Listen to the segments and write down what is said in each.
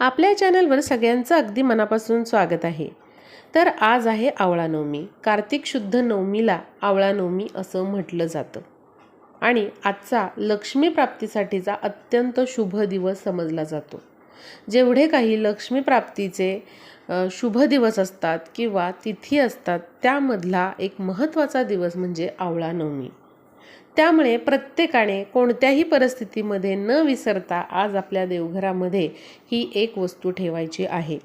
आपल्या चॅनलवर सगळ्यांचं अगदी मनापासून स्वागत आहे. तर आज आहे आवळा नवमी. कार्तिक शुद्ध नवमीला आवळा नवमी असं म्हटलं जातं. आणि आजचा लक्ष्मी प्राप्तीसाठीचा अत्यंत शुभ दिवस समजला जातो. जेवढे काही लक्ष्मी प्राप्तीचे शुभ दिवस असतात किंवा तिथी असतात त्यामधला एक महत्त्वाचा दिवस म्हणजे आवळा नवमी. त्यामुळे प्रत्येकाने कोणत्याही परिस्थितीमध्ये न विसरता आज आपल्या देवघरामध्ये ही एक वस्तू ठेवायची आहे.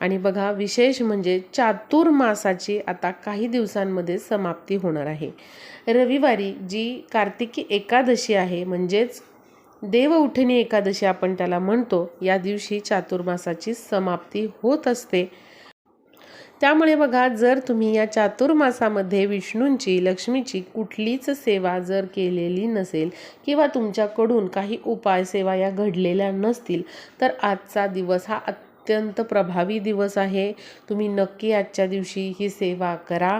आणि बघा विशेष म्हणजे चातुर्मासाची आता काही दिवसांमध्ये समाप्ती होणार आहे. रविवारी जी कार्तिकी एकादशी आहे म्हणजेच देवउठणी एकादशी आपण त्याला म्हणतो या दिवशी चातुर्मासाची समाप्ती होत असते. त्यामुळे बघा जर तुम्ही या चातुर्मासामध्ये विष्णूंची लक्ष्मीची कुठलीच सेवा जर केलेली नसेल किंवा तुमच्याकडून काही उपाय सेवा या घडलेल्या नसतील तर आजचा दिवस हा अत्यंत प्रभावी दिवस आहे. तुम्ही नक्की आजच्या दिवशी ही सेवा करा.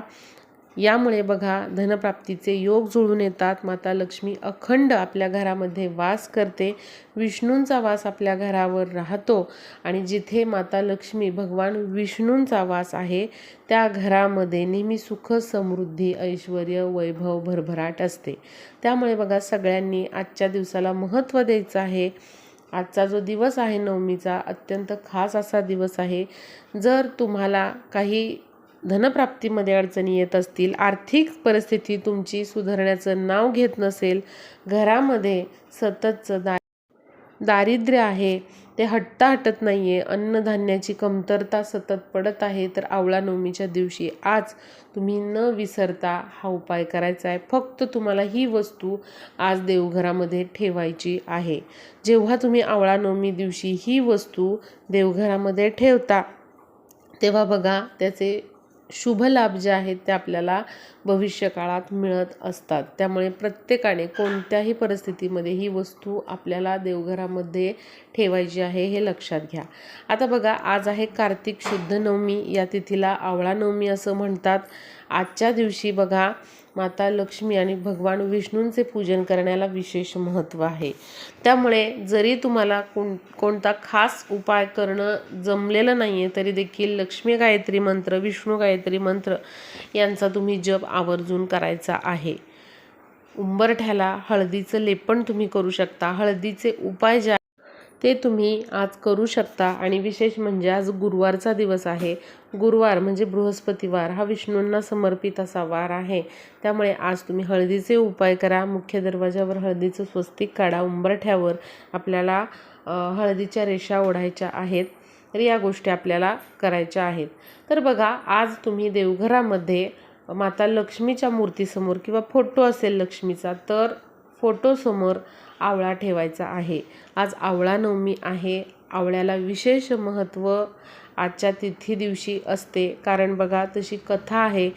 यामुळे बघा धनप्राप्तीचे योग जुळून येतात. माता लक्ष्मी अखंड आपल्या घरामध्ये वास करते. विष्णूंचा वास आपल्या घरावर राहतो. आणि जिथे माता लक्ष्मी भगवान विष्णूंचा वास आहे त्या घरामध्ये नेहमी सुख समृद्धी ऐश्वर वैभव भरभराट असते. त्यामुळे बघा सगळ्यांनी आजच्या दिवसाला महत्त्व द्यायचं आहे. आजचा जो दिवस आहे नवमीचा अत्यंत खास असा दिवस आहे. जर तुम्हाला काही धनप्राप्तीमध्ये अडचणी येत असतील आर्थिक परिस्थिती तुमची सुधारण्याचं नाव घेत नसेल घरामध्ये सततचं दा दारिद्र्य आहे ते हटता हटत नाही आहे अन्नधान्याची कमतरता सतत पडत आहे तर आवळा नवमीच्या दिवशी आज तुम्ही न विसरता हा उपाय करायचा आहे. फक्त तुम्हाला ही वस्तू आज देवघरामध्ये ठेवायची आहे. जेव्हा तुम्ही आवळा नवमी दिवशी ही वस्तू देवघरामध्ये ठेवता तेव्हा बघा त्याचे शुभ लाभ जे आहेत ते आपल्याला भविष्यकाळात मिळत असतात. त्यामुळे प्रत्येकाने कोणत्याही परिस्थितीमध्ये ही वस्तू आपल्याला देवघरामध्ये ठेवायची आहे हे लक्षात घ्या. आता बघा आज आहे कार्तिक शुद्ध नवमी. या तिथीला आवळा नवमी असं म्हणतात. आजच्या दिवशी बघा माता लक्ष्मी आणि भगवान विष्णूंचे पूजन करण्याला विशेष महत्त्व आहे. त्यामुळे जरी तुम्हाला कोण कोणता खास उपाय करणं जमलेलं नाही आहे तरी देखील लक्ष्मी गायत्री मंत्र विष्णू गायत्री मंत्र यांचा तुम्ही जप आवर्जून करायचा आहे. उंबरठ्याला हळदीचं लेपन तुम्ही करू शकता. हळदीचे उपाय ज्या ते तुम्ही आज करू शकता. आणि विशेष म्हणजे आज गुरुवारचा दिवस आहे. गुरुवार म्हणजे बृहस्पतिवार. हा विष्णूंना समर्पित असा वार आहे. त्यामुळे आज तुम्ही हळदीचे उपाय करा. मुख्य दरवाजावर हळदीचं स्वस्तिक काढा. उंबरठ्यावर आपल्याला हळदीच्या रेषा ओढायच्या आहेत. तर या गोष्टी आपल्याला करायच्या आहेत. तर बघा आज तुम्ही देवघरामध्ये माता लक्ष्मीच्या मूर्तीसमोर किंवा फोटो असेल लक्ष्मीचा तर फोटोसमोर आवळा ठेवायचा आहे. आज आवळा नवमी आहे. आवळ्याला विशेष महत्त्व आजच्या तिथी दिवशी असते. कारण बघा तशी कथा आहे.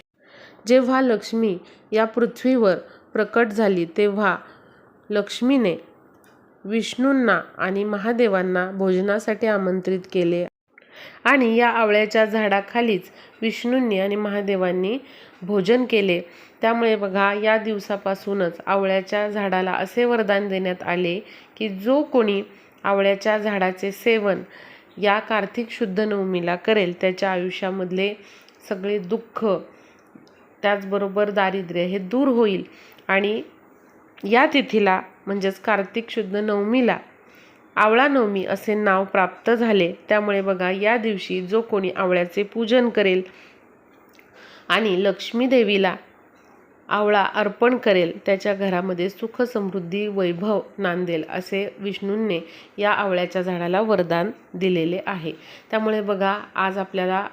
जेव्हा लक्ष्मी या पृथ्वीवर प्रकट झाली तेव्हा लक्ष्मीने विष्णूंना आणि महादेवांना भोजनासाठी आमंत्रित केले. आणि या आवळ्याच्या झाडाखालीच विष्णूंनी आणि महादेवांनी भोजन केले. त्यामुळे बघा या दिवसापासूनच आवळ्याच्या झाडाला असे वरदान देण्यात आले की जो कोणी आवळ्याच्या झाडाचे सेवन या कार्तिक शुद्ध नवमीला करेल त्याच्या आयुष्यामधले सगळे दुःख त्याचबरोबर दारिद्र्य हे दूर होईल. आणि या तिथीला म्हणजेच कार्तिक शुद्ध नवमीला आवळा नवमी असे नाव प्राप्त झाले. त्यामुळे बघा या दिवशी जो कोणी आवळ्याचे पूजन करेल आणि लक्ष्मी देवीला आवळा अर्पण करेल त्याच्या घरामध्ये सुख समृद्धी वैभव नांदेल असे विष्णूंनी या आवळ्याच्या झाडाला वरदान दिलेले आहे. त्यामुळे बघा आज आपल्याला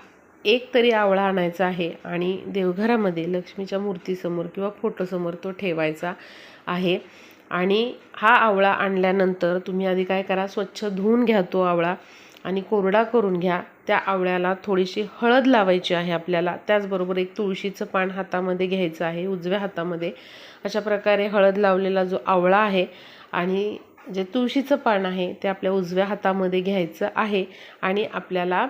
एक तरी आवळा आणायचा आहे आणि देवघरामध्ये लक्ष्मीच्या मूर्तीसमोर किंवा फोटोसमोर तो ठेवायचा आहे. आणि हा आवळा आणल्यानंतर तुम्ही आधी काय करा स्वच्छ धुवून घ्या तो आवळा आणि कोरडा करून घ्या. त्या आवळ्याला थोडीशी हळद लावायची आहे आपल्याला. त्याचबरोबर एक तुळशीचं पान हातामध्ये घ्यायचं आहे उजव्या हातामध्ये. अशा प्रकारे हळद लावलेला जो आवळा आहे आणि जे तुळशीचं पान आहे ते आपल्या उजव्या हातामध्ये घ्यायचं आहे आणि आपल्याला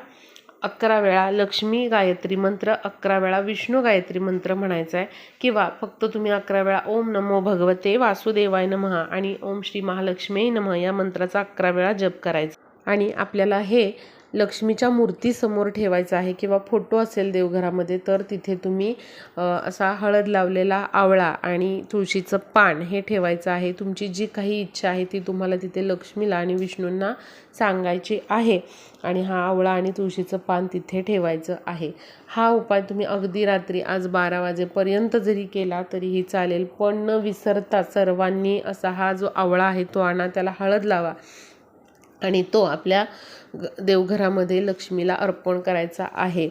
अकरा वेळा लक्ष्मी गायत्री मंत्र अकरा वेळा विष्णू गायत्री मंत्र म्हणायचा आहे. किंवा फक्त तुम्ही अकरा वेळा ओम नमो भगवते वासुदेवाय नमः आणि ओम श्री महालक्ष्मी नमः या मंत्राचा अकरा वेळा जप करायचा. आणि आपल्याला हे लक्ष्मीच्या मूर्तीसमोर ठेवायचं आहे किंवा फोटो असेल देवघरामध्ये तर तिथे तुम्ही असा हळद लावलेला आवळा आणि तुळशीचं पान हे ठेवायचं आहे. तुमची जी काही इच्छा आहे ती तुम्हाला तिथे लक्ष्मीला आणि विष्णूंना सांगायची आहे. आणि हा आवळा आणि तुळशीचं पान तिथे ठेवायचं आहे. हा उपाय तुम्ही अगदी रात्री आज बारा वाजेपर्यंत जरी केला तरीही चालेल पण न विसरता सर्वांनी असा हा जो आवळा आहे तो आणा त्याला हळद लावा. आणि तो आपल्या ग- देवघरामध्ये लक्ष्मीला अर्पण करायचा आहे.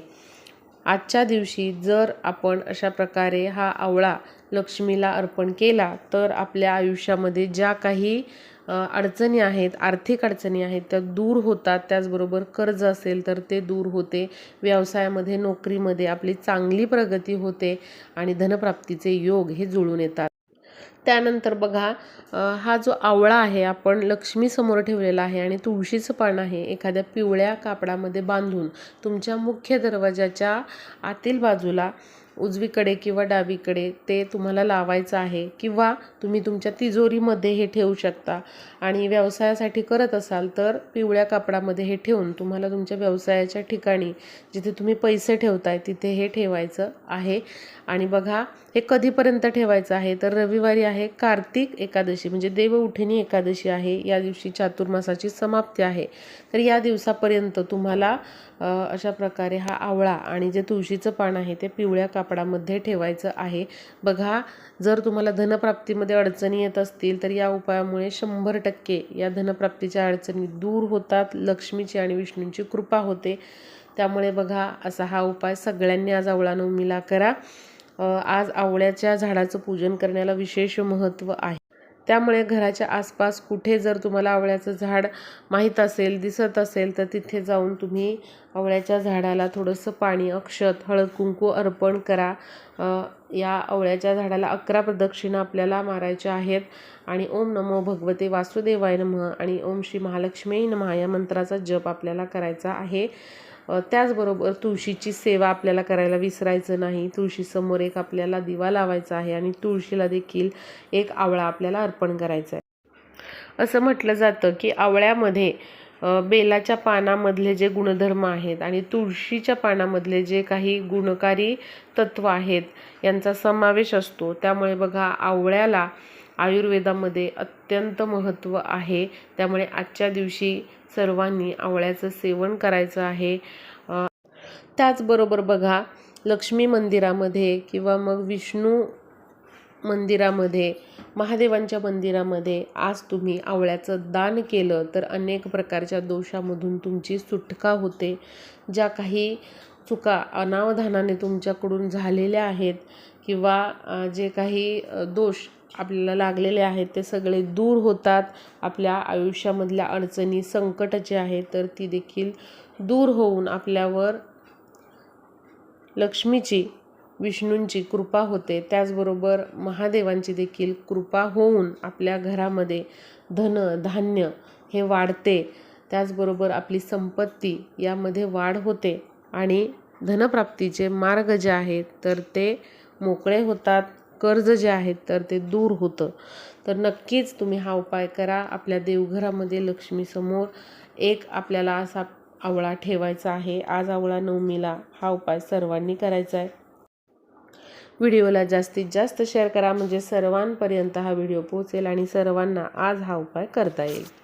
आजच्या दिवशी जर आपण अशा प्रकारे हा आवळा लक्ष्मीला अर्पण केला तर आपल्या आयुष्यामध्ये ज्या काही अडचणी आहेत आर्थिक अडचणी आहेत त्या दूर होतात. त्याचबरोबर कर्ज असेल तर ते दूर होते. व्यवसायामध्ये नोकरीमध्ये आपली चांगली प्रगती होते आणि धनप्राप्तीचे योग हे जुळून येतात. त्यानंतर बघा हा जो आवळा आहे आपण लक्ष्मीसमोर ठेवलेला आहे आणि तुळशीचं पान आहे एखाद्या पिवळ्या कापडामध्ये बांधून तुमच्या मुख्य दरवाजाच्या आतील बाजूला उजवीकडे किंवा डावीकडे ते तुम्हाला लावायचं आहे किंवा तुम्ही तुमच्या तिजोरीमध्ये हे ठेवू शकता. आणि व्यवसायासाठी करत असाल तर पिवळ्या कापडामध्ये हे ठेवून तुम्हाला तुमच्या व्यवसायाच्या ठिकाणी जिथे तुम्ही पैसे ठेवताय तिथे हे ठेवायचं आहे. आणि बघा हे कधीपर्यंत ठेवायचं आहे? तर रविवारी आहे कार्तिक एकादशी म्हणजे देवउठिनी एकादशी आहे. या दिवशी चातुर्मासाची समाप्ती आहे. तर या दिवसापर्यंत तुम्हाला अशा प्रकारे हा आवळा आणि जे तुळशीचं पान आहे ते पिवळ्या कापडामध्ये ठेवायचं आहे. बघा जर तुम्हाला धनप्राप्तीमध्ये अडचणी येत असतील तर या उपायामुळे शंभर टक्के या धनप्राप्तीच्या अडचणी दूर होतात. लक्ष्मीची आणि विष्णूंची कृपा होते. त्यामुळे बघा असा हा उपाय सगळ्यांनी आज आवळा नवमीला करा. आज आवळ्याच्या झाडाचं पूजन करण्याला विशेष महत्त्व आहे. त्यामुळे घराच्या आसपास कुठे जर तुम्हाला आवळ्याचं झाड माहीत असेल दिसत असेल तर तिथे जाऊन तुम्ही आवळ्याच्या झाडाला थोडंसं पाणी अक्षत हळद कुंकू अर्पण करा. या आवळ्याच्या झाडाला अकरा प्रदक्षिणा आपल्याला मारायच्या आहेत. आणि ओम नमो भगवते वासुदेवाय नमः आणि ओम श्री महालक्ष्मी नमः या मंत्राचा जप आपल्याला करायचा आहे. त्याचबरोबर तुळशीची सेवा आपल्याला करायला विसरायचं नाही. तुळशीसमोर एक आपल्याला दिवा लावायचा आहे आणि तुळशीला देखील एक आवळा आपल्याला अर्पण करायचा आहे. असं म्हटलं जातं की आवळ्यामध्ये बेलाच्या पानामधले जे गुणधर्म आहेत आणि तुळशीच्या पानामधले जे काही गुणकारी तत्व आहेत यांचा समावेश असतो. त्यामुळे बघा आवळ्याला आयुर्वेदामध्ये अत्यंत महत्त्व आहे. त्यामुळे आजच्या दिवशी सर्वांनी आवळ्याचं सेवन करायचं आहे. त्याचबरोबर बघा लक्ष्मी मंदिरामध्ये किंवा मग विष्णू मंदिरामध्ये महादेवांच्या मंदिरामध्ये आज तुम्ही आवळ्याचं दान केलं तर अनेक प्रकारच्या दोषामधून तुमची सुटका होते. ज्या काही चुका अनावधानाने तुमच्याकडून झालेल्या आहेत किंवा जे काही दोष आपल्याला लागलेले आहेत ते सगळे दूर होतात. आपल्या आयुष्यामधल्या अडचणी संकट जे आहेत तर ती देखील दूर होऊन आपल्यावर लक्ष्मीची विष्णूंची कृपा होते. त्याचबरोबर महादेवांची देखील कृपा होऊन आपल्या घरामध्ये धन धान्य हे वाढते. त्याचबरोबर आपली संपत्ती यामध्ये वाढ होते. आणि धनप्राप्तीचे मार्ग जे आहेत तर ते मोकळे होतात कर्ज जे आहेत तर ते दूर होतं. तर नक्कीच तुम्ही हा उपाय करा. आपल्या देवघरामध्ये लक्ष्मीसमोर एक आपल्याला असा आवळा ठेवायचा आहे. आज आवळा नवमीला हा उपाय सर्वांनी करायचा आहे. व्हिडिओला जास्तीत जास्त शेअर करा. म्हणजे सर्वांपर्यंत हा व्हिडिओ पोहोचेल आणि सर्वांना आज हा उपाय करता येईल.